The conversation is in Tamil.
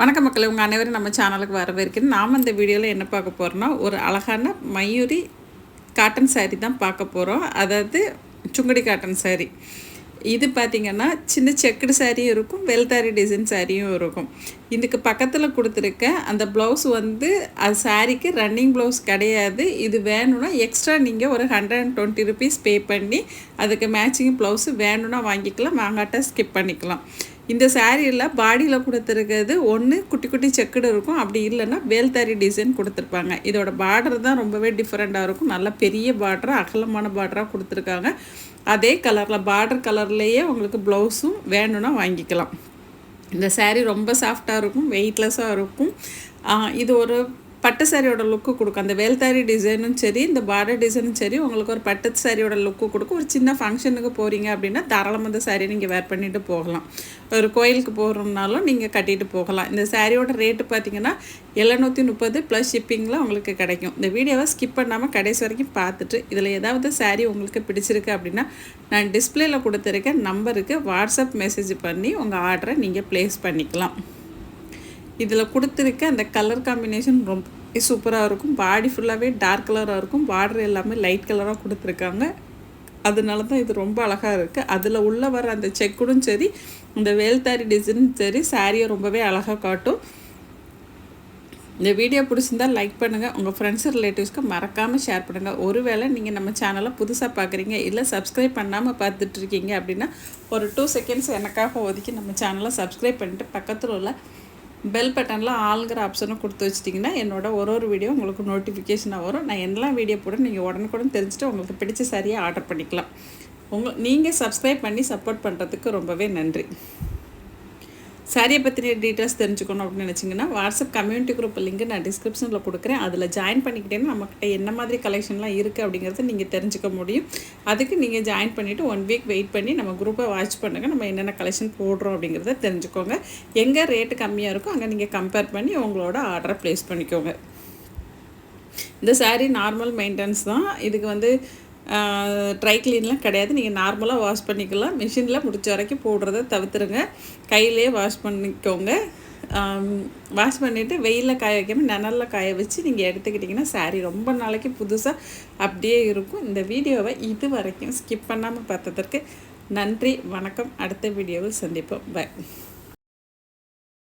வணக்கம் மக்கள் உங்கள் அனைவரும் நம்ம சேனலுக்கு வரவேற்கிறேன். நாம் இந்த வீடியோவில் என்ன பார்க்க போகிறோன்னா ஒரு அழகான மயூரி காட்டன் saree தான் பார்க்க போகிறோம் அதாவது சுங்கடி காட்டன் saree. இது பார்த்திங்கன்னா சின்ன செக்குடு சாரியும் இருக்கும் வெல்தாரி டிசைன் சாரியும் இருக்கும். இதுக்கு பக்கத்தில் கொடுத்துருக்க அந்த ப்ளவுஸ் வந்து அது சாரீக்கு ரன்னிங் ப்ளவுஸ் கிடையாது. இது வேணும்னா எக்ஸ்ட்ரா நீங்கள் ஒரு hundred and twenty rupees pay பண்ணி அதுக்கு மேட்சிங் ப்ளவுஸு வேணும்னா வாங்கிக்கலாம் வாங்காட்டா ஸ்கிப் பண்ணிக்கலாம். இந்த சாரியில் பாடியில் கொடுத்துருக்கிறது ஒன்று குட்டி குட்டி செக்குடு இருக்கும். அப்படி இல்லைன்னா வேல்தாரி டிசைன் கொடுத்துருப்பாங்க. இதோட பார்டர் தான் ரொம்பவே டிஃப்ரெண்ட்டாக இருக்கும். நல்ல பெரிய பார்டராக அகலமான பார்டராக கொடுத்துருக்காங்க. அதே கலரில் பார்டர் கலர்லேயே உங்களுக்கு ப்ளவுஸும் வேணும்னா வாங்கிக்கலாம். இந்த சாரீ ரொம்ப சாஃப்டாக இருக்கும் வெயிட்லெஸ்ஸாக இருக்கும். இது ஒரு பட்டு சாரியோட லுக்கு கொடுக்கும். அந்த வேல்தாரி டிசைனும் சரி இந்த பார்டர் டிசைனும் சரி உங்களுக்கு ஒரு பட்டு சாரியோட லுக்கு கொடுக்கும். ஒரு சின்ன ஃபங்க்ஷனுக்கு போகிறீங்க அப்படின்னா தாராளமாக இந்த சாரியை நீங்கள் வேர் பண்ணிட்டு போகலாம். ஒரு கோயிலுக்கு போகிறோம்னாலும் நீங்கள் கட்டிட்டு போகலாம். இந்த சாரியோட ரேட்டு பார்த்தீங்கன்னா எழுநூற்றி முப்பது ப்ளஸ் ஷிப்பிங்கில் உங்களுக்கு கிடைக்கும். இந்த வீடியோவை ஸ்கிப் பண்ணாமல் கடைசி வரைக்கும் பார்த்துட்டு இதில் ஏதாவது saree உங்களுக்கு பிடிச்சிருக்கு அப்படின்னா நான் டிஸ்பிளேயில் கொடுத்துருக்க நம்பருக்கு வாட்ஸ்அப் மெசேஜ் பண்ணி உங்கள் ஆர்டரை நீங்கள் ப்ளேஸ் பண்ணிக்கலாம். இதில் கொடுத்துருக்க அந்த கலர் காம்பினேஷன் ரொம்ப சூப்பராக இருக்கும். பாடி ஃபுல்லாகவே டார்க் கலராக இருக்கும். பார்டர் எல்லாமே லைட் கலராக கொடுத்துருக்காங்க. அதனால தான் இது ரொம்ப அழகாக இருக்குது அதில் உள்ளே வர அந்த செக்குடும் சரி இந்த வேல்தாரி டிசைனும் சரி சாரியை ரொம்பவே அழகாக காட்டும். இந்த வீடியோ பிடிச்சிருந்தா லைக் பண்ணுங்கள் உங்கள் ஃப்ரெண்ட்ஸ் ரிலேட்டிவ்ஸ்க்கு மறக்காமல் ஷேர் பண்ணுங்கள் ஒருவேளை நீங்கள் நம்ம சேனலை புதுசாக பார்க்குறீங்க இல்லை சப்ஸ்கிரைப் பண்ணாமல் பார்த்துட்ருக்கீங்க அப்படின்னா ஒரு டூ செகண்ட்ஸ் எனக்காக ஒதுக்கி நம்ம சேனலை சப்ஸ்கிரைப் பண்ணிட்டு பக்கத்தில் உள்ள பெல் பட்டனில் ஆளுங்கிற ஆப்ஷனும் கொடுத்து வச்சிட்டிங்கன்னா என்னோட ஒரு ஒரு வீடியோ உங்களுக்கு நோட்டிஃபிகேஷனாக வரும். நான் என்னெல்லாம் வீடியோ போட நீங்கள் உடனுக்குடன் தெரிஞ்சுட்டு உங்களுக்கு பிடிச்ச சரியாக ஆர்டர் பண்ணிக்கலாம். உங்கள் நீங்கள் சப்ஸ்கிரைப் பண்ணி சப்போர்ட் பண்ணுறதுக்கு ரொம்பவே நன்றி. சாரியை பற்றின டீட்டெயில்ஸ் தெரிஞ்சுக்கணும் அப்படின்னு நினச்சிங்கன்னா வாட்ஸ்அப் கம்யூனிட்டி குரூப் லிங்க் நான் டிஸ்கிரிப்ஷனில் கொடுக்குறேன். அதில் ஜாயின் பண்ணிக்கிட்டேன்னா நம்மக்கிட்ட என்ன மாதிரி கலெக்ஷன்லாம் இருக்குது அப்படிங்கிறத நீங்கள் தெரிஞ்சுக்க முடியும். அதுக்கு நீங்கள் ஜாயின் பண்ணிவிட்டு ஒன் வீக் வெயிட் பண்ணி நம்ம குரூப்பை வாட்ச் பண்ணுங்கள் நம்ம என்னென்ன கலெக்ஷன் போடுறோம் அப்படிங்கிறத தெரிஞ்சுக்கோங்க. எங்கே ரேட்டு கம்மியாக இருக்கோ அங்கே நீங்கள் கம்பேர் பண்ணி உங்களோட ஆர்டரை ப்ளேஸ் பண்ணிக்கோங்க. இந்த சாரீ நார்மல் மெயின்டெனன்ஸ் தான். இதுக்கு வந்து ட்ரை க்ளீன்லாம் கிடையாது. நீங்கள் நார்மலாக வாஷ் பண்ணிக்கலாம். மிஷினில் முடிச்ச வரைக்கும் போடுறத தவிர்த்துருங்க. கையிலே வாஷ் பண்ணிக்கோங்க. வாஷ் பண்ணிவிட்டு வெயிலில் காய வைக்காமல் நிழலில் காய வச்சு நீங்கள் எடுத்துக்கிட்டிங்கன்னா சாரீ ரொம்ப நாளைக்கு புதுசாக அப்படியே இருக்கும். இந்த வீடியோவை இது வரைக்கும் ஸ்கிப் பண்ணாமல் பார்த்ததற்கு நன்றி. வணக்கம். அடுத்த வீடியோவில் சந்திப்போம். பை